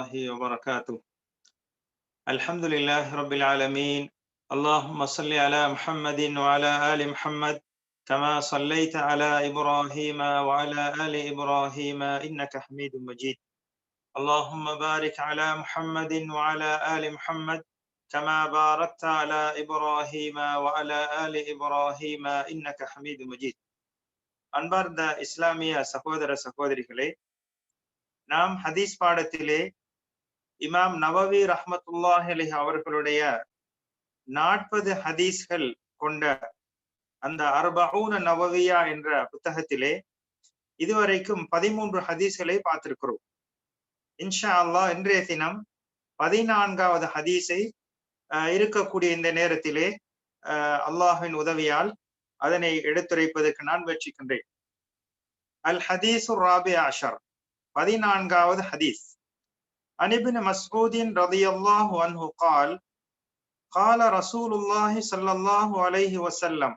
الله وبركاته الحمد لله رب العالمين اللهم صل على محمد وعلى آل محمد كما صليت على إبراهيم وعلى آل إبراهيم إنك حميد مجيد اللهم بارك على محمد وعلى آل محمد كما باركت على إبراهيم وعلى آل إبراهيم إنك حميد مجيد அன்பார்ந்த இஸ்லாமிய சகோதர சகோதரிகளே நாம் ஹதீஸ் பாடத்திலே இமாம் நவவி ரஹமத்துல்லாஹலி அவர்களுடைய நாற்பது ஹதீஸ்கள் கொண்ட அந்த அர்பூன நவவியா என்ற புத்தகத்திலே இதுவரைக்கும் பதிமூன்று ஹதீஸ்களை பார்த்திருக்கிறோம். இன்ஷா அல்லாஹ் இன்றைய தினம் பதினான்காவது ஹதீஸை இருக்கக்கூடிய இந்த நேரத்திலே அல்லாஹின் உதவியால் அதனை எடுத்துரைப்பதற்கு நான் முயற்சிக்கின்றேன். அல் ஹதீஸ் ராபி ஆஷர் பதினான்காவது ஹதீஸ். عن ابن مسعود رضي الله عنه قال قال رسول الله صلى الله عليه وسلم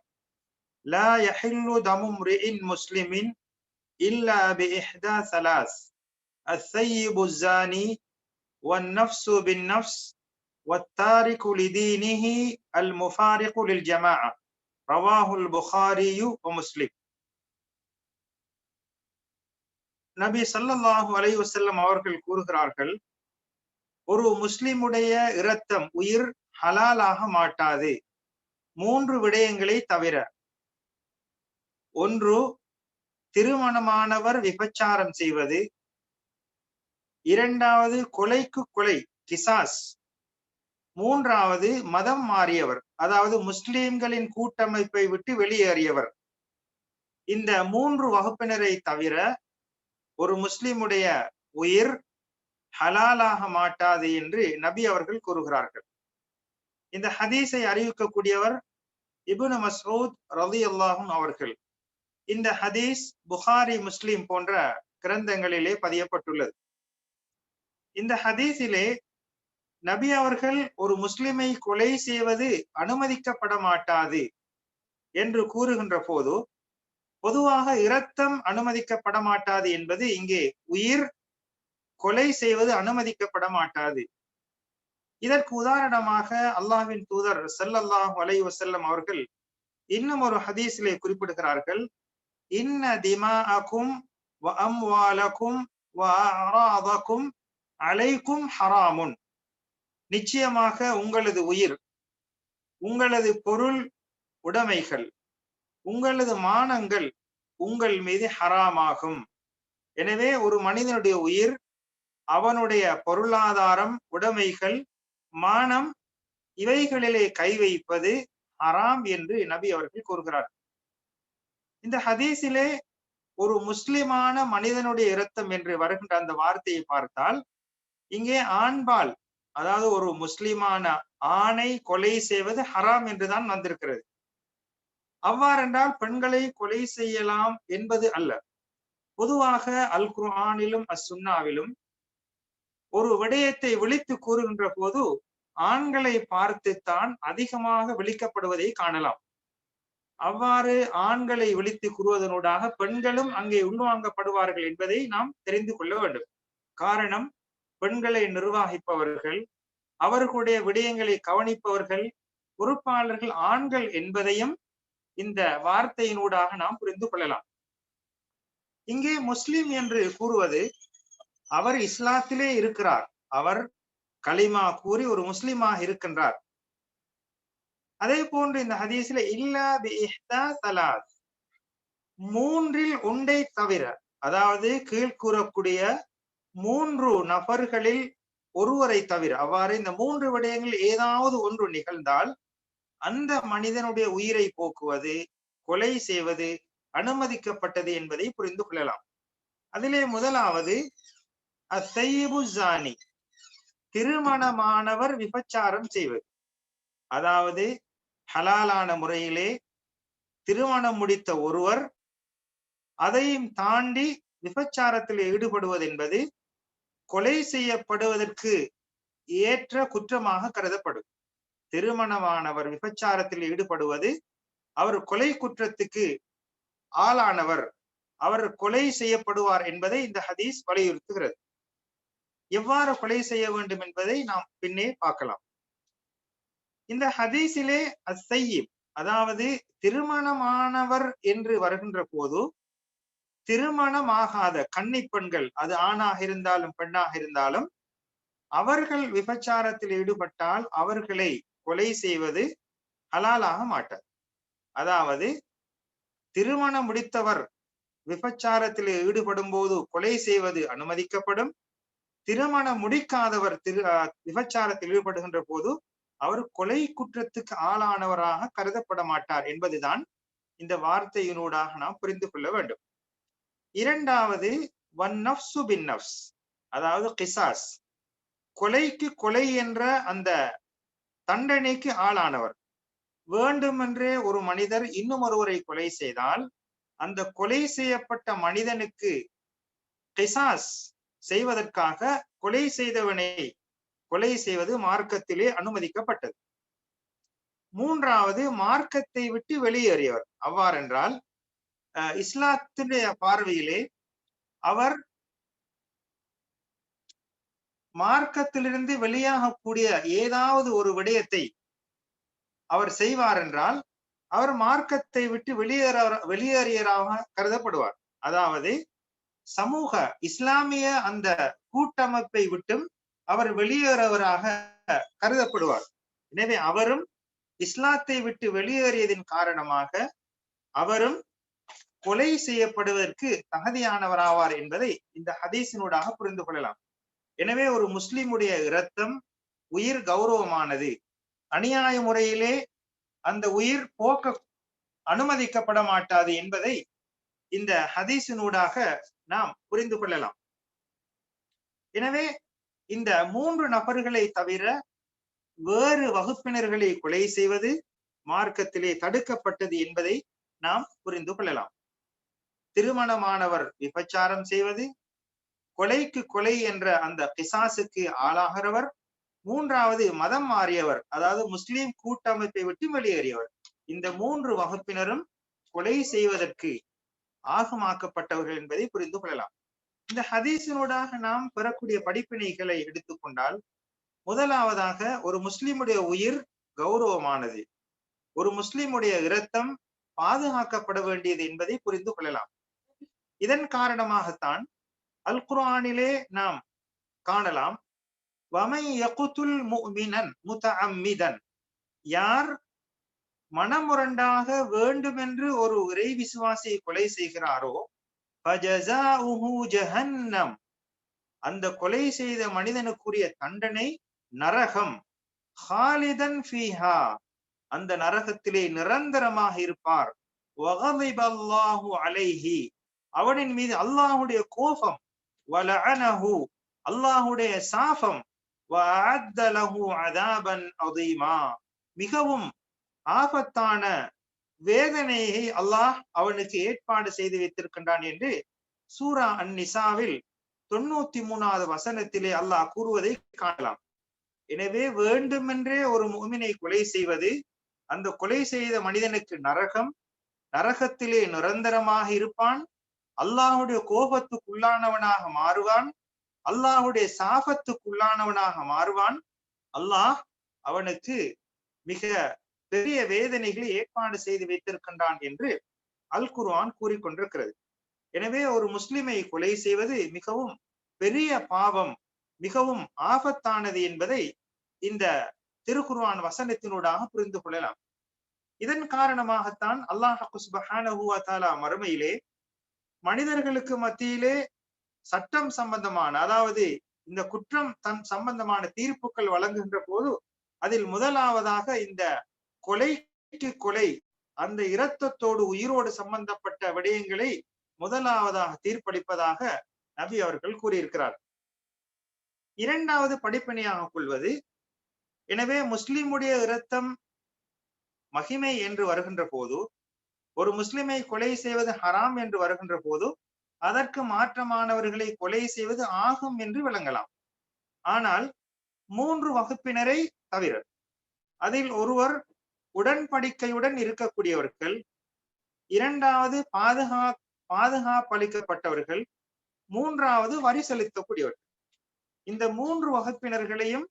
لا يحل دم امرئ مسلم إلا بإحدى ثلاث الثيب الزاني والنفس بالنفس والتارك لدينه المفارق للجماعة. رواه البخاري ومسلم. நபி சல்லல்லாஹு அலை வசல்லம் அவர்கள் கூறுகிறார்கள் ஒரு முஸ்லிமுடைய இரத்தம் உயிர் ஹலாலாக மாட்டாது. மூன்று விடயங்களை தவிர ஒன்று திருமணமானவர் விபச்சாரம் செய்வது. இரண்டாவது கொலைக்கு கொலை கிசாஸ். மூன்றாவது மதம் மாறியவர் அதாவது முஸ்லிம்களின் கூட்டமைப்பை விட்டு வெளியேறியவர். இந்த மூன்று வகுப்பினரை தவிர ஒரு முஸ்லிமுடைய உயிர் ஹலாலாக மாட்டாது என்று நபி அவர்கள் கூறுகிறார்கள். இந்த ஹதீஸை அறிவிக்கக்கூடியவர் இபுன் மசூத் ரவி அல்லாஹும் அவர்கள். இந்த ஹதீஸ் புகாரி முஸ்லிம் போன்ற கிரந்தங்களிலே பதியப்பட்டுள்ளது. இந்த ஹதீஸிலே நபி அவர்கள் ஒரு முஸ்லிமை கொலை செய்வது அனுமதிக்கப்பட மாட்டாது என்று கூறுகின்ற போது பொதுவாக இரத்தம் அனுமதிக்கப்பட மாட்டாது என்பது இங்கே உயிர் கொலை செய்வது அனுமதிக்கப்பட மாட்டாது இதற்கு உதாரணமாக அல்லாஹ்வின் தூதர் செல்லல்லாஹ் வலை வசல்லம் அவர்கள் இன்னும் ஒரு ஹதீஸிலே குறிப்பிடுகிறார்கள். இன்ன திமாஅக்கும் வ அம்வாலக்கும் வ அராதக்கும் அலைக்கும் ஹராமுன். நிச்சயமாக உங்களது உயிர் உங்களது பொருள் உடைமைகள் உங்களது மானங்கள் உங்கள் மீது ஹராமாகும். எனவே ஒரு மனிதனுடைய உயிர் அவனுடைய பொருளாதாரம் உடைமைகள் மானம் இவைகளிலே கை வைப்பது ஹராம் என்று நபி அவர்கள் கூறுகிறார். இந்த ஹதீஸிலே ஒரு முஸ்லிமான மனிதனுடைய இரத்தம் என்று வருகின்ற அந்த வார்த்தையை பார்த்தால் இங்கே ஆண்பால் அதாவது ஒரு முஸ்லிமான ஆணை கொலை செய்வது ஹராம் என்றுதான் வந்திருக்கிறது. அவ்வாறென்றால் பெண்களை கொலை செய்யலாம் என்பது அல்ல. பொதுவாக அல் குர்ஆனிலும் அசுன்னாவிலும் ஒரு விடயத்தை விழித்து கூறுகின்ற போது ஆண்களை பார்த்துத்தான் அதிகமாக விழிக்கப்படுவதை காணலாம். அவ்வாறு ஆண்களை விழித்து கூறுவதனூடாக பெண்களும் அங்கே உள்வாங்கப்படுவார்கள் என்பதை நாம் தெரிந்து கொள்ள வேண்டும். காரணம் பெண்களை நிர்வாகிப்பவர்கள் அவர்களுடைய விடயங்களை கவனிப்பவர்கள் பொறுப்பாளர்கள் ஆண்கள் என்பதையும் இந்த வார்த்தையினூடாக நாம் புரிந்து கொள்ளலாம். இங்கே முஸ்லிம் என்று கூறுவது அவர் இஸ்லாத்திலே இருக்கிறார். அவர் களிமா கூறி ஒரு முஸ்லிமாக இருக்கின்றார். அதே போன்று இந்த ஹதீஸ்ல இல்லா தலாத். மூன்றில் ஒன்றை தவிர அதாவது கீழ்கூறக்கூடிய மூன்று நபர்களில் ஒருவரை தவிர அவ்வாறு இந்த மூன்று விடயங்கள் ஏதாவது ஒன்று நிகழ்ந்தால் அந்த மனிதனுடைய உயிரை போக்குவது கொலை செய்வது அனுமதிக்கப்பட்டது என்பதை புரிந்து கொள்ளலாம். அதிலே முதலாவது அசைபுசானி திருமணமானவர் விபச்சாரம் செய்வது. அதாவது ஹலாலான முறையிலே திருமணம் முடித்த ஒருவர் அதையும் தாண்டி விபச்சாரத்தில் ஈடுபடுவது என்பது கொலை செய்யப்படுவதற்கு ஏற்ற குற்றமாக கருதப்படும். திருமணமானவர் விபச்சாரத்தில் ஈடுபடுவது அவர் கொலை குற்றத்துக்கு ஆளானவர். அவர் கொலை செய்யப்படுவார் என்பதை இந்த ஹதீஸ் வலியுறுத்துகிறது. எவ்வாறு கொலை செய்ய வேண்டும் என்பதை நாம் பின்னே பார்க்கலாம். இந்த ஹதீஸிலே அசையிப் அதாவது திருமணமானவர் என்று வருகின்ற போது திருமணமாகாத கன்னி பெண்கள் அது ஆணாக இருந்தாலும் பெண்ணாக இருந்தாலும் அவர்கள் விபச்சாரத்தில் ஈடுபட்டால் அவர்களை கொலை செய்வது ஹலாலாக மாட்டார். அதாவது திருமணம் முடித்தவர் விபச்சாரத்தில் ஈடுபடும் போது கொலை செய்வது அனுமதிக்கப்படும். திருமணம் முடிக்காதவர் திரு விபச்சாரத்தில் ஈடுபடுகின்ற போது அவர் கொலை குற்றத்துக்கு ஆளானவராக கருதப்பட மாட்டார் என்பதுதான் இந்த வார்த்தையினூடாக நாம் புரிந்து கொள்ள வேண்டும். இரண்டாவது ஒன் நப்சு பின் நப்ஸ் அதாவது கிசாஸ். கொலைக்கு கொலை என்ற அந்த தண்டனைக்கு ஆளானவர். வேண்டுமென்றே ஒரு மனிதர் இன்னும் ஒருவரை கொலை செய்தால் அந்த கொலை செய்யப்பட்ட மனிதனுக்கு கிசாஸ் செய்வதற்காக கொலை செய்தவனை கொலை செய்வது மார்க்கத்திலே அனுமதிக்கப்பட்டது. மூன்றாவது மார்க்கத்தை விட்டு வெளியேறியவர். அவ்வாறென்றால் இஸ்லாத்தினுடைய பார்வையிலே அவர் மார்க்கத்திலிருந்து வெளியாகக்கூடிய ஏதாவது ஒரு விடயத்தை அவர் செய்வார் என்றால் அவர் மார்க்கத்தை விட்டு வெளியேற வெளியேறியராக கருதப்படுவார். அதாவது சமூக இஸ்லாமிய அந்த கூட்டமைப்பை விட்டும் அவர் வெளியேறவராக கருதப்படுவார். எனவே அவரும் இஸ்லாத்தை விட்டு வெளியேறியதின் காரணமாக அவரும் கொலை செய்யப்படுவதற்கு தகுதியானவராவார் என்பதை இந்த ஹதீசினூடாக புரிந்து கொள்ளலாம். எனவே ஒரு முஸ்லிமுடைய இரத்தம் உயிர் கௌரவமானது. அநியாய முறையிலே அந்த உயிர் போக்க அனுமதிக்கப்பட மாட்டாது என்பதை இந்த ஹதீசினூடாக நாம் புரிந்து கொள்ளலாம். எனவே இந்த மூன்று நபர்களை தவிர வேறு வகுப்பினர்களை கொலை செய்வது மார்க்கத்திலே தடுக்கப்பட்டது என்பதை நாம் புரிந்து கொள்ளலாம். திருமணமானவர் விபச்சாரம் செய்வது கொலைக்கு கொலை என்ற அந்த பிசாசுக்கு ஆளாகிறவர். மூன்றாவது மதம் மாறியவர் அதாவது முஸ்லிம் கூட்டமைப்பை விட்டு வெளியேறியவர். இந்த மூன்று வகுப்பினரும் கொலை செய்வதற்கு ஆகமாக்கப்பட்டவர்கள் என்பதை புரிந்து கொள்ளலாம். இந்த ஹதீஸினூடாக நாம் பெறக்கூடிய படிப்பினைகளை எடுத்துக்கொண்டால் முதலாவதாக ஒரு முஸ்லிமுடைய உயிர் கௌரவமானது. ஒரு முஸ்லிமுடைய இரத்தம் பாதுகாக்கப்பட வேண்டியது என்பதை புரிந்து கொள்ளலாம். இதன் காரணமாகத்தான் அல் குரானிலே நாம் காணலாம் வமை யகுத்துல் முஃமினன் முதஅம்மிதன். யார் மனமுரண்டாக வேண்டுமென்று ஒரு இறை விசுவாசியை கொலை செய்கிறாரோ ஜஹன்னம். அந்த கொலை செய்த மனிதனுக்குரிய தண்டனை நரகம். ஹாலிதன் ஃபீஹா. அந்த நரகத்திலே நிரந்தரமாக இருப்பார். அலைஹி. அவனின் மீது அல்லாஹுடைய கோபம் வலஅனஹு அல்லாஹுடைய சாபம் வஅத்தலஹு அதாபன் அதீமா. மிகவும் ஆபத்தான வேதனையை அல்லாஹ் அவனுக்கு ஏற்பாடு செய்து வைத்திருக்கின்றான் என்று சூரா அந்நிசாவில் தொண்ணூத்தி மூணாவது வசனத்திலே அல்லாஹ் கூறுவதை காணலாம். எனவே வேண்டுமென்றே ஒரு முகமினை கொலை செய்வது அந்த கொலை செய்த மனிதனுக்கு நரகம் நரகத்திலே நிரந்தரமாக இருப்பான் அல்லாஹுடைய கோபத்துக்குள்ளானவனாக மாறுவான். அல்லாஹுடைய சாபத்துக்குள்ளானவனாக மாறுவான். அல்லாஹ் அவனுக்கு மிக பெரிய வேதனைகளை ஏற்பாடு செய்து வைத்திருக்கின்றான் என்று அல் குர்ஆன் கூறிக்கொண்டிருக்கிறது எனவே ஒரு முஸ்லிமை கொலை செய்வது மிகவும் பெரிய பாவம் மிகவும் ஆபத்தானது என்பதை இந்த திருக்குர்வான் வசனத்தினூடாக புரிந்து கொள்ளலாம். இதன் காரணமாகத்தான் அல்லாஹ் மறுமையிலே மனிதர்களுக்கு மத்தியிலே சட்டம் சம்பந்தமான அதாவது இந்த குற்றம் தன் சம்பந்தமான தீர்ப்புகள் வழங்குகின்ற போது அதில் முதலாவதாக இந்த கொலைக்கு கொலை அந்த இரத்தத்தோடு உயிரோடு சம்பந்தப்பட்ட விடயங்களை முதலாவதாக தீர்ப்பளிப்பதாக நபி அவர்கள் கூறியிருக்கிறார். இரண்டாவது படிப்பணியாக கொள்வது எனவே முஸ்லிமுடைய இரத்தம் மகிமை என்று வருகின்ற போது ஒரு முஸ்லிமை கொலை செய்வது ஹராம் என்று வருகின்ற போது அதற்கு மாற்றமானவர்களை கொலை செய்வது ஆகும் என்று விளங்கலாம். ஆனால் மூன்று வகுப்பினரை தவிர அதில் ஒருவர் உடன்படிக்கையுடன் இருக்கக்கூடியவர்கள் இரண்டாவது பாதுகா பாதுகாப்பளிக்கப்பட்டவர்கள் மூன்றாவது வரி செலுத்தக்கூடியவர்கள். இந்த மூன்று வகுப்பினர்களையும்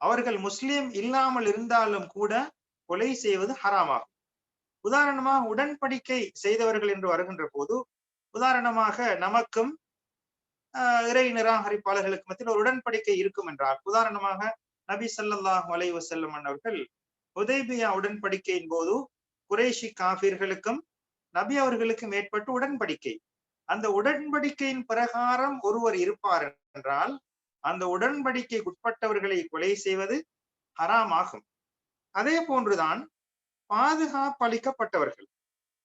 அவர்கள் முஸ்லிம் இல்லாமல் இருந்தாலும் கூட கொலை செய்வது ஹராமாகும். உதாரணமாக உடன்படிக்கை செய்தவர்கள் என்று வருகின்ற போது உதாரணமாக நமக்கும் இறை நிராகரிப்பாளர்களுக்கு மத்தியில் ஒரு உடன்படிக்கை இருக்கும் என்றால் உதாரணமாக நபி சல்லாஹ் அலை வசல்லம் அவர்கள் உதய்பியா உடன்படிக்கையின் போது குரேஷி காபிர்களுக்கும் நபி அவர்களுக்கும் ஏற்பட்டு உடன்படிக்கை. அந்த உடன்படிக்கையின் பிரகாரம் ஒருவர் இருப்பார் என்றால் அந்த உடன்படிக்கைக்குட்பட்டவர்களை கொலை செய்வது ஹராமாகும் அதே போன்றுதான் பாதுகாப்பளிக்கப்பட்டவர்கள்.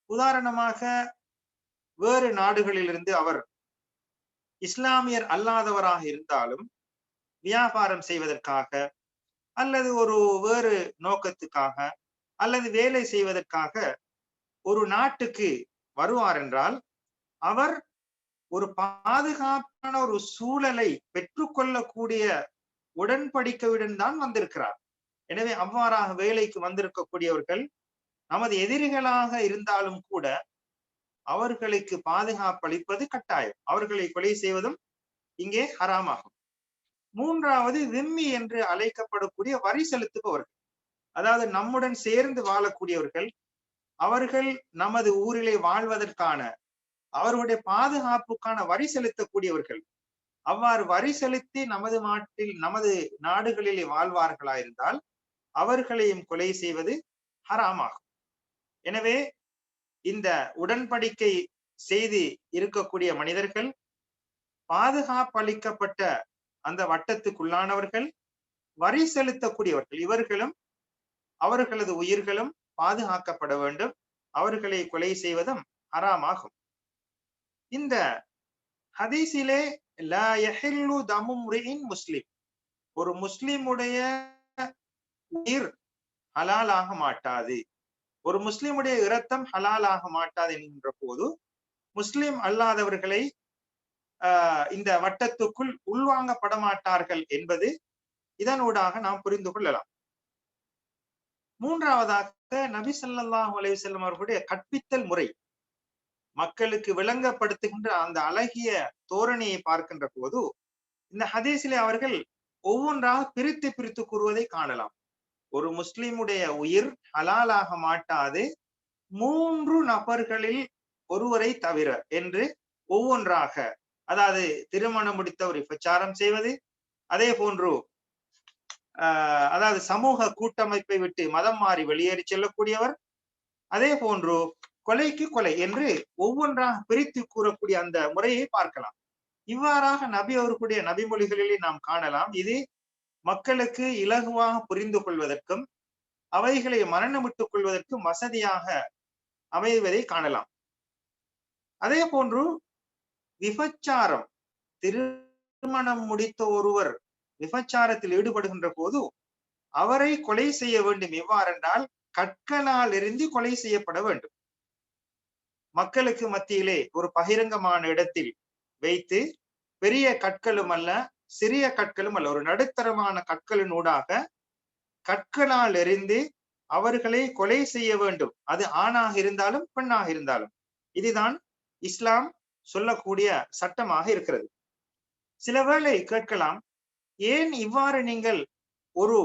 உதாரணமாக வேறு நாடுகளிலிருந்து அவர் இஸ்லாமியர் அல்லாதவராக இருந்தாலும் வியாபாரம் செய்வதற்காக அல்லது ஒரு வேறு நோக்கத்துக்காக அல்லது வேலை செய்வதற்காக ஒரு நாட்டுக்கு வருவார் என்றால் அவர் ஒரு பாதுகாப்பான ஒரு சூழலை பெற்றுக்கொள்ளக்கூடிய உடன்படிக்கையுடன் தான் வந்திருக்கிறார். எனவே அவ்வாறாக வேலைக்கு வந்திருக்கக்கூடியவர்கள் நமது எதிரிகளாக இருந்தாலும் கூட அவர்களுக்கு பாதுகாப்பு அளிப்பது கட்டாயம். அவர்களை கொலை செய்வதும் இங்கே ஹராமாகும். மூன்றாவது விம்மி என்று அழைக்கப்படக்கூடிய வரி செலுத்துபவர்கள். அதாவது நம்முடன் சேர்ந்து வாழக்கூடியவர்கள் அவர்கள் நமது ஊரிலே வாழ்வதற்கான அவர்களுடைய பாதுகாப்புக்கான வரி செலுத்தக்கூடியவர்கள். அவ்வாறு வரி செலுத்தி நமது நாட்டில் நமது நாடுகளிலே வாழ்வார்களாயிருந்தால் அவர்களையும் கொலை செய்வது ஹராமாகும். எனவே இந்த உடன்படிக்கை செய்து இருக்கக்கூடிய மனிதர்கள் பாதுகாப்பளிக்கப்பட்ட அந்த வட்டத்துக்குள்ளானவர்கள் வரி செலுத்தக்கூடியவர்கள் இவர்களும் அவர்களது உயிர்களும் பாதுகாக்கப்பட வேண்டும். அவர்களை கொலை செய்வதும் ஹராமாகும். இந்த ஹதீஸிலே முஸ்லிம். ஒரு முஸ்லிமுடைய உயிர் ஹலாலாக மாட்டாது. ஒரு முஸ்லிமுடைய இரத்தம் ஹலாலாக மாட்டாது என்கின்ற போது முஸ்லிம் அல்லாதவர்களை ஆஹ் இந்த வட்டத்துக்குள் உள்வாங்கப்பட மாட்டார்கள் என்பது இதனூடாக நாம் புரிந்து கொள்ளலாம். மூன்றாவதாக நபி சல்லாஹூ அலைஹி செல்லம் அவர்களுடைய கற்பித்தல் முறை. மக்களுக்கு விளங்கப்படுத்துகின்ற அந்த அழகிய தோரணையை பார்க்கின்ற போது இந்த ஹதீஸிலே அவர்கள் ஒவ்வொன்றாக பிரித்து பிரித்து கூறுவதை காணலாம். ஒரு முஸ்லிமுடைய உயிர் ஹலாலாக மாட்டாது. மூன்று நபர்களில் ஒருவரை தவிர என்று ஒவ்வொன்றாக அதாவது திருமணம் முடித்தவர் பிரச்சாரம் செய்வது அதே போன்று ஆஹ் அதாவது சமூக கூட்டமைப்பை விட்டு மதம் மாறி வெளியேறி செல்லக்கூடியவர் அதே போன்று கொலைக்கு கொலை என்று ஒவ்வொன்றாக பிரித்து கூறக்கூடிய அந்த முறையை பார்க்கலாம். இவ்வாறாக நபி அவர்களுடைய நபிமொழிகளிலே நாம் காணலாம். இது மக்களுக்கு இலகுவாக புரிந்து கொள்வதற்கும் அவைகளை மரணமிட்டுக் கொள்வதற்கும் வசதியாக அமைவதை காணலாம். அதே போன்று விபச்சாரம் திருமணம் முடித்த ஒருவர் விபச்சாரத்தில் ஈடுபடுகின்ற போது அவரை கொலை செய்ய வேண்டும். எவ்வாறென்றால் கற்களால் இருந்து கொலை செய்யப்பட வேண்டும். மக்களுக்கு மத்தியிலே ஒரு பகிரங்கமான இடத்தில் வைத்து பெரிய கற்களும் அல்ல சிறிய கற்களும் அல்ல ஒரு நடுத்தரமான கற்களின் ஊடாக கற்களால் எறிந்து அவர்களை கொலை செய்ய வேண்டும். அது ஆணாக இருந்தாலும் பெண்ணாக இருந்தாலும். இதுதான் இஸ்லாம் சொல்லக்கூடிய சட்டமாக இருக்கிறது. சில வேளை கேட்கலாம் ஏன் இவ்வாறு நீங்கள் ஒரு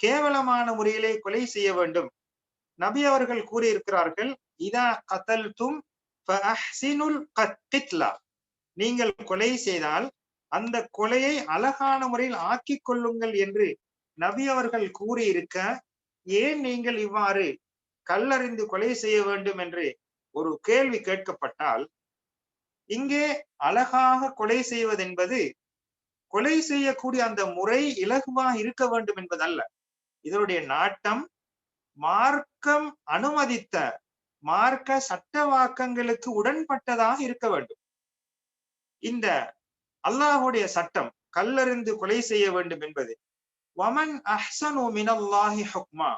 கேவலமான முறையிலே கொலை செய்ய வேண்டும்? நபி அவர்கள் கூறியிருக்கிறார்கள் இதா கத்தல் தும் நீங்கள் கொலை செய்தால் அந்த கொலையை அழகான முறையில் ஆக்கிக் கொள்ளுங்கள் என்று நபி அவர்கள் கூறியிருக்க ஏன் நீங்கள் இவ்வாறு கல்லறிந்து கொலை செய்ய வேண்டும் என்று ஒரு கேள்வி கேட்கப்பட்டால் இங்கே அழகாக கொலை செய்வதென்பது கொலை செய்யக்கூடிய அந்த முறை இலகுவாக இருக்க வேண்டும் என்பதல்ல. இதனுடைய நாட்டம் மார்க்கம் அனுமதித்த மார்க்க சட்டவாக்கங்களுக்கு உடன்பட்டதாக இருக்க வேண்டும். இந்த அல்லாஹுடைய சட்டம் கல்லறிந்து கொலை செய்ய வேண்டும் என்பது. வமன் அஹ்சனு மினல்லாஹி ஹுக்மா.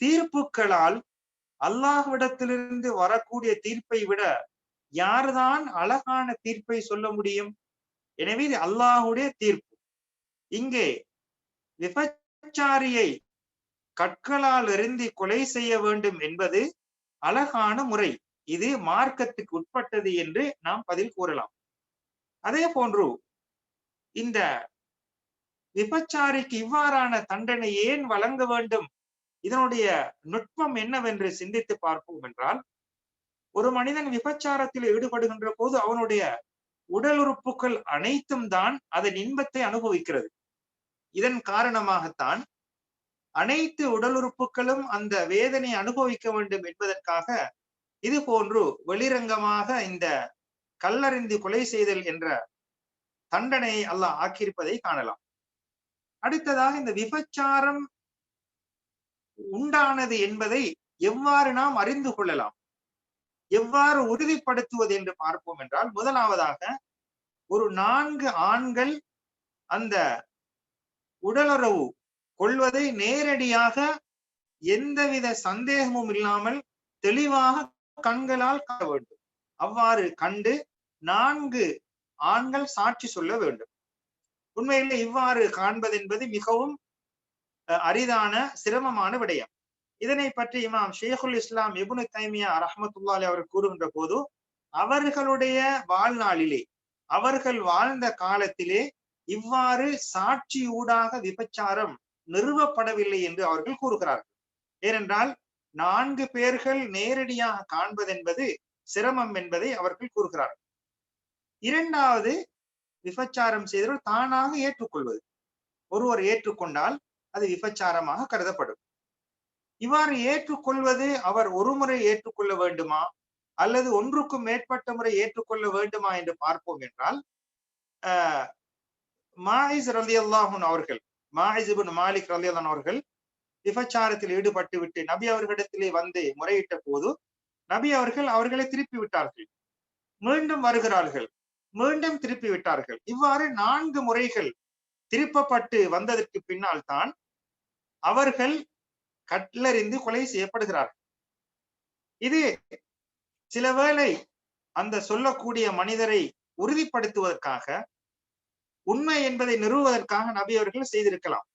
தீர்ப்புகளால் அல்லாஹ்விடத்திலிருந்து வரக்கூடிய தீர்ப்பை விட யார்தான் அழகான தீர்ப்பை சொல்ல முடியும்? எனவே இது அல்லாஹுடைய தீர்ப்பு. இங்கே விபச்சாரியை கற்களால் எறிந்து கொலை செய்ய வேண்டும் என்பது அழகான முறை. இது மார்க்கத்துக்கு உட்பட்டது என்று நாம் பதில் கூறலாம். அதே போன்று இந்த விபச்சாரிக்கு இவ்வாறான தண்டனை ஏன் வழங்க வேண்டும்? இதனுடைய நுட்பம் என்னவென்று சிந்தித்து பார்ப்போம் என்றால் ஒரு மனிதன் விபச்சாரத்தில் ஈடுபடுகின்ற போது அவனுடைய உடல் உறுப்புகள் அனைத்தும் தான் அதன் இன்பத்தை அனுபவிக்கிறது. இதன் காரணமாகத்தான் அனைத்து உடல் உறுப்புகளும் அந்த வேதனை அனுபவிக்க வேண்டும் என்பதற்காக இது போன்று வெளிரங்கமாக இந்த கல்லறிந்து கொலை செய்தல் என்ற தண்டனையை அல்லாஹ் ஆக்கியிருப்பதை காணலாம். அடுத்ததாக இந்த விபச்சாரம் உண்டானது என்பதை எவ்வாறு நாம் அறிந்து கொள்ளலாம்? எவ்வாறு உறுதிப்படுத்துவது என்று பார்ப்போம் என்றால் முதலாவதாக ஒரு நான்கு ஆண்கள் அந்த உடலுறவு கொள்வதை நேரடியாக எந்தவித சந்தேகமும் இல்லாமல் தெளிவாக கண்களால் காண வேண்டும். அவ்வாறு கண்டு நான்கு ஆண்கள் சாட்சி சொல்ல வேண்டும். உண்மையிலே இவ்வாறு காண்பது என்பது மிகவும் அரிதான சிரமமான விடயம். இதனை பற்றி இமாம் ஷேகுல் இஸ்லாம் இபுனு தைமியா ரஹமத்துல்லாலி அவர் கூறுகின்ற போது அவர்களுடைய வாழ்நாளிலே அவர்கள் வாழ்ந்த காலத்திலே இவ்வாறு சாட்சியூடாக விபச்சாரம் நிறுவப்படவில்லை என்று அவர்கள் கூறுகிறார்கள். ஏனென்றால் நான்கு பேர்கள் நேரடியாக காண்பதென்பது சிரமம் என்பதை அவர்கள் கூறுகிறார்கள். இரண்டாவது விபச்சாரம் செய்தவர் தானாக ஏற்றுக்கொள்வது. ஒருவர் ஏற்றுக்கொண்டால் அது விபச்சாரமாக கருதப்படும். இவ்வாறு ஏற்றுக்கொள்வது அவர் ஒரு முறை ஏற்றுக்கொள்ள வேண்டுமா? அல்லது ஒன்றுக்கும் மேற்பட்ட முறை ஏற்றுக்கொள்ள வேண்டுமா என்று பார்ப்போம் என்றால் ஆஹ் ரலி அல்லாஹூன் அவர்கள் மாயிசிபின் மாலிக் ரலி அல்லான் அவர்கள் விபச்சாரத்தில் ஈடுபட்டு விட்டு நபி அவர்களிடத்திலே வந்து முறையிட்ட போது நபி அவர்கள் அவர்களை திருப்பி விட்டார்கள். மீண்டும் வருகிறார்கள். மீண்டும் திருப்பி விட்டார்கள் இவ்வாறு நான்கு முறைகள் திருப்பப்பட்டு வந்ததற்கு பின்னால் தான் அவர்கள் கட்லறிந்து கொலை செய்யப்படுகிறார்கள். இது சில வேளை அந்த சொல்லக்கூடிய மனிதரை உறுதிப்படுத்துவதற்காக உண்மை என்பதை நிறுவுவதற்காக நபி அவர்கள் செய்திருக்கலாம்.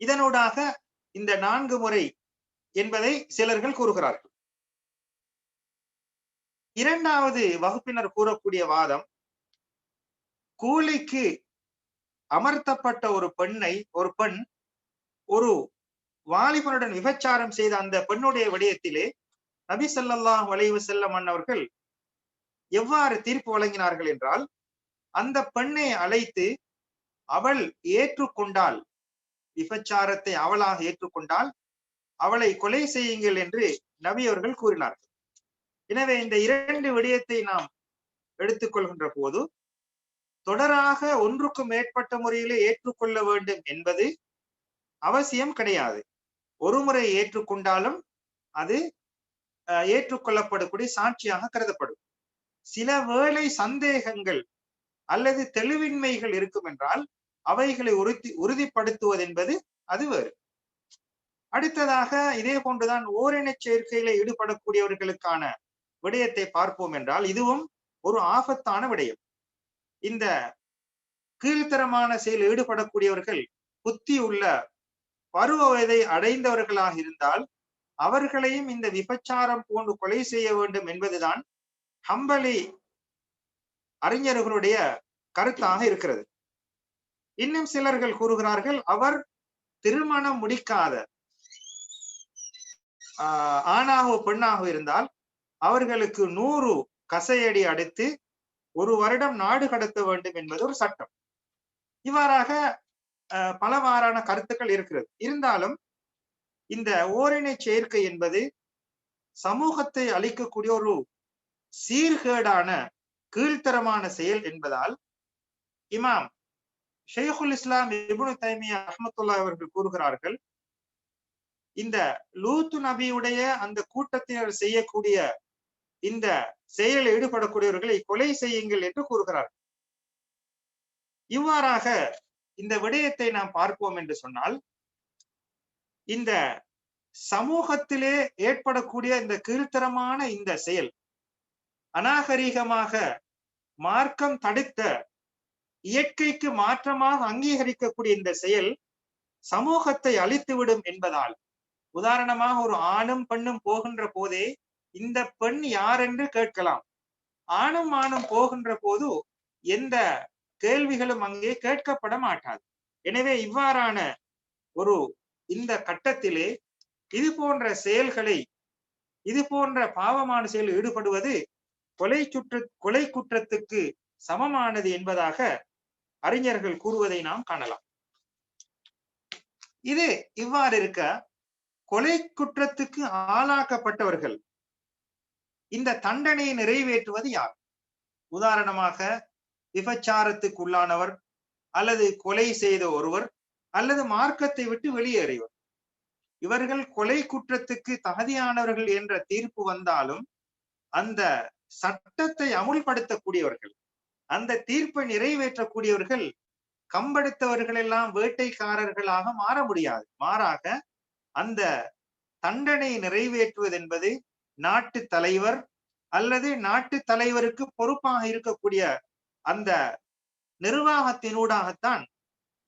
இதனூடாக இந்த நான்கு முறை என்பதை சிலர்கள் கூறுகிறார்கள். இரண்டாவது வகுப்பினர் கூறக்கூடிய வாதம் கூலிக்கு அமர்த்தப்பட்ட ஒரு பெண்ணை ஒரு பெண் ஒரு வாலிபனுடன் விபச்சாரம் செய்த அந்த பெண்ணுடைய விடயத்திலே நபி சொல்லாஹ் வளைவு செல்லம் அன்னவர்கள் எவ்வாறு தீர்ப்பு வழங்கினார்கள் என்றால் அந்த பெண்ணை அழைத்து அவள் ஏற்றுக்கொண்டால் விபச்சாரத்தை அவளாக ஏற்றுக்கொண்டால் அவளை கொலை செய்யுங்கள் என்று நபி அவர்கள் கூறினார்கள். எனவே இந்த இரண்டு விடயத்தை நாம் எடுத்துக்கொள்கின்ற போது தொடராக ஒன்றுக்கும் மேற்பட்ட முறையிலே ஏற்றுக்கொள்ள வேண்டும் என்பது அவசியம் கிடையாது. ஒரு முறை ஏற்றுக்கொண்டாலும் அது ஏற்றுக்கொள்ளப்படக்கூடிய சாட்சியாக கருதப்படும். சில வேளை சந்தேகங்கள் அல்லது தெளிவின்மைகள் இருக்கும் என்றால் அவைகளை உறுதி உறுதிப்படுத்துவது என்பது அது வேறு. அடுத்ததாக இதே போன்றுதான் ஓரின சேர்க்கையில ஈடுபடக்கூடியவர்களுக்கான விடயத்தை பார்ப்போம் என்றால் இதுவும் ஒரு ஆபத்தான விடயம். இந்த கீழ்த்தரமான செயல் ஈடுபடக்கூடியவர்கள் புத்தி உள்ள பருவ வயதை அடைந்தவர்களாக இருந்தால் அவர்களையும் இந்த விபச்சாரம் போன்று கொலை செய்ய வேண்டும் என்பதுதான் ஹம்பலி அறிஞர்களுடைய கருத்தாக இருக்கிறது. இன்னும் சிலர்கள் கூறுகிறார்கள் அவர் திருமணம் முடிக்காத ஆஹ் ஆணாகவோ பெண்ணாகவோ இருந்தால் அவர்களுக்கு நூறு கசையடி அடித்து ஒரு வருடம் நாடு கடத்த வேண்டும் என்பது ஒரு சட்டம். இவ்வாறாக பலவாறான கருத்துக்கள் இருக்கிறது. இருந்தாலும் இந்த ஓரினை சேர்க்கை என்பது சமூகத்தை அளிக்கக்கூடிய ஒரு சீர்கேடான கீழ்த்தரமான செயல் என்பதால் இமாம் ஷேகுல் இஸ்லாம் இபுனு தைமியா அஹமத்துல்லா அவர்கள் கூறுகிறார்கள் இந்த லூத்து நபியுடைய அந்த கூட்டத்தினர் செய்யக்கூடிய இந்த செயலில் ஈடுபடக்கூடியவர்களை கொலை செய்யுங்கள் என்று கூறுகிறார். இவ்வாறாக இந்த விடயத்தை நாம் பார்ப்போம் என்று சொன்னால் இந்த சமூகத்திலே ஏற்படக்கூடிய இந்த கீழ்த்தரமான இந்த செயல் அநாகரீகமாக மார்க்கம் தடுத்த இயற்கைக்கு மாற்றமாக அங்கீகரிக்கக்கூடிய இந்த செயல் சமூகத்தை அழித்துவிடும் என்பதால் உதாரணமாக ஒரு ஆணும் பெண்ணும் போகின்ற போதே இந்த பெண் யார் என்று கேட்கலாம். ஆணும் ஆணும் போகின்ற போது எந்த கேள்விகளும் அங்கே கேட்கப்பட மாட்டாது. எனவே இவ்வாறான ஒரு இந்த கட்டத்திலே இது போன்ற செயல்களை இது போன்ற பாவமான செயலில் ஈடுபடுவது கொலை சுற்று கொலை குற்றத்துக்கு சமமானது என்பதாக அறிஞர்கள் கூறுவதை நாம் காணலாம். இது இவ்வாறு இருக்க கொலை குற்றத்துக்கு ஆளாக்கப்பட்டவர்கள் இந்த தண்டனையை நிறைவேற்றுவது யார்? உதாரணமாக விபச்சாரத்துக்குள்ளானவர் அல்லது கொலை செய்த ஒருவர் அல்லது மார்க்கத்தை விட்டு வெளியேறியவர். இவர்கள் கொலை குற்றத்துக்கு தகுதியானவர்கள் என்ற தீர்ப்பு வந்தாலும் அந்த சட்டத்தை அமுல்படுத்தக்கூடியவர்கள் அந்த தீர்ப்பை நிறைவேற்றக்கூடியவர்கள் கம்பெடுத்தவர்கள் எல்லாம் வேட்டைக்காரர்களாக மாற முடியாது. மாறாக அந்த தண்டனை நிறைவேற்றுவது என்பது நாட்டு தலைவர் அல்லது நாட்டு தலைவருக்கு பொறுப்பாக இருக்கக்கூடிய அந்த நிர்வாகத்தினூடாகத்தான்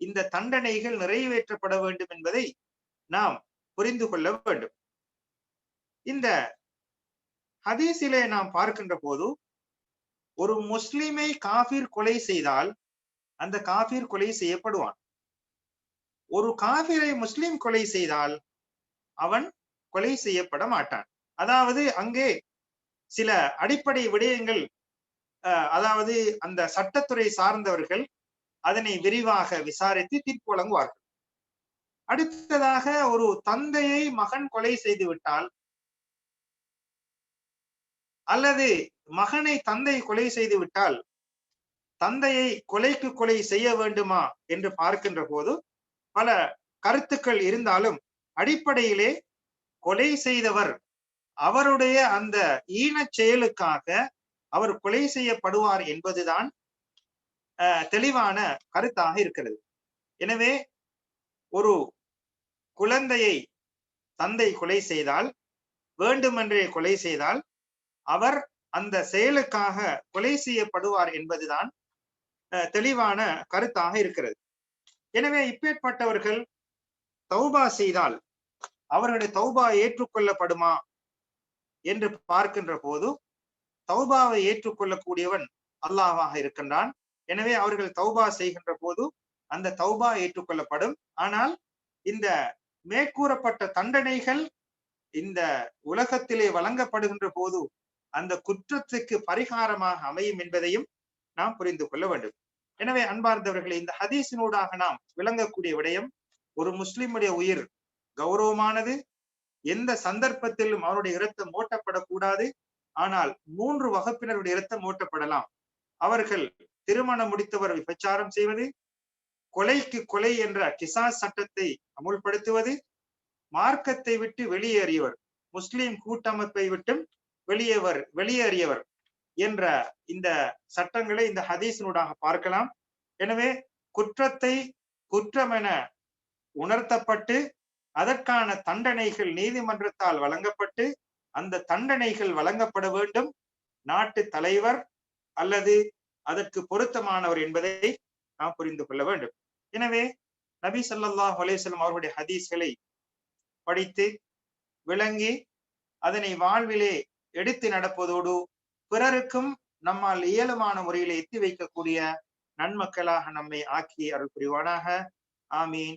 இந்த தண்டனைகள் நிறைவேற்றப்பட வேண்டும் என்பதை நாம் புரிந்து கொள்ள வேண்டும். இந்த ஹதீஸிலே நாம் பார்க்கின்ற போது ஒரு முஸ்லிமை காபிர் கொலை செய்தால் அந்த காபிர் கொலை செய்யப்படுவான். ஒரு காபிரை முஸ்லிம் கொலை செய்தால் அவன் கொலை செய்யப்பட மாட்டான். அதாவது அங்கே சில அடிப்படை விடயங்கள் அதாவது அந்த சட்டத்துறை சார்ந்தவர்கள் அதனை விரிவாக விசாரித்து தீர்ப்பு வழங்குவார்கள். அடுத்ததாக ஒரு தந்தையை மகன் கொலை செய்து விட்டால் அல்லது மகனை தந்தை கொலை செய்து விட்டால் தந்தையை கொலைக்கு கொலை செய்ய வேண்டுமா என்று பார்க்கின்ற போது பல கருத்துக்கள் இருந்தாலும் அடிப்படையிலே கொலை செய்தவர் அவருடைய அந்த ஈனச் செயலுக்காக அவர் கொலை செய்யப்படுவார் என்பதுதான் தெளிவான கருத்தாக இருக்கிறது. எனவே ஒரு குழந்தையை தந்தை கொலை செய்தால் வேண்டுமென்றே கொலை செய்தால் அவர் அந்த செயலுக்காக கொலை செய்யப்படுவார் என்பதுதான் தெளிவான கருத்தாக இருக்கிறது. எனவே இப்பேற்பட்டவர்கள் தௌபா செய்தால் அவர்களுடைய தௌபா ஏற்றுக்கொள்ளப்படுமா? என்று பார்க்கின்ற போது தௌபாவை ஏற்றுக்கொள்ளக்கூடியவன் அல்லாஹாக இருக்கின்றான். எனவே அவர்கள் தௌபா செய்கின்ற போது அந்த தௌபா ஏற்றுக்கொள்ளப்படும். ஆனால் இந்த மேற்கூறப்பட்ட தண்டனைகள் இந்த உலகத்திலே வழங்கப்படுகின்ற போது அந்த குற்றத்துக்கு பரிகாரமாக அமையும் என்பதையும் நாம் புரிந்து கொள்ள வேண்டும். எனவே அன்பார்ந்தவர்களே இந்த ஹதீஸினூடாக நாம் விளங்கக்கூடிய விடயம் ஒரு முஸ்லிமுடைய உயிர் கௌரவமானது எந்த சந்தர்ப்பத்திலும் அவருடைய இரத்தம் ஓட்டப்படக்கூடாது. ஆனால் மூன்று வகுப்பினருடைய இரத்தம் ஓட்டப்படலாம். அவர்கள் திருமணம் முடித்தவர் விபச்சாரம் செய்வது கொலைக்கு கொலை என்ற கிசா சட்டத்தை அமுல்படுத்துவது மார்க்கத்தை விட்டு வெளியேறியவர் முஸ்லிம் கூட்டமைப்பை விட்டும் வெளியேவர் வெளியேறியவர் என்ற இந்த சட்டங்களை இந்த ஹதீஸினூடாக பார்க்கலாம். எனவே குற்றத்தை குற்றம் என உணர்த்தப்பட்டு அதற்கான தண்டனைகள் நீதிமன்றத்தால் வழங்கப்பட்டு அந்த தண்டனைகள் வழங்கப்பட வேண்டும். நாட்டு தலைவர் அல்லது அதற்கு பொருத்தமானவர் என்பதை நாம் புரிந்து கொள்ள வேண்டும். எனவே நபி சல்லாஹ் அலேஸ்லம் அவர்களுடைய ஹதீஸ்களை படித்து விளங்கி அதனை வாழ்விலே எடுத்து நடப்பதோடு பிறருக்கும் நம்மால் இயலுமான முறையில் எத்தி வைக்கக்கூடிய நன்மக்களாக நம்மை ஆக்கி அருள் புரிவானாக. ஆமீன்.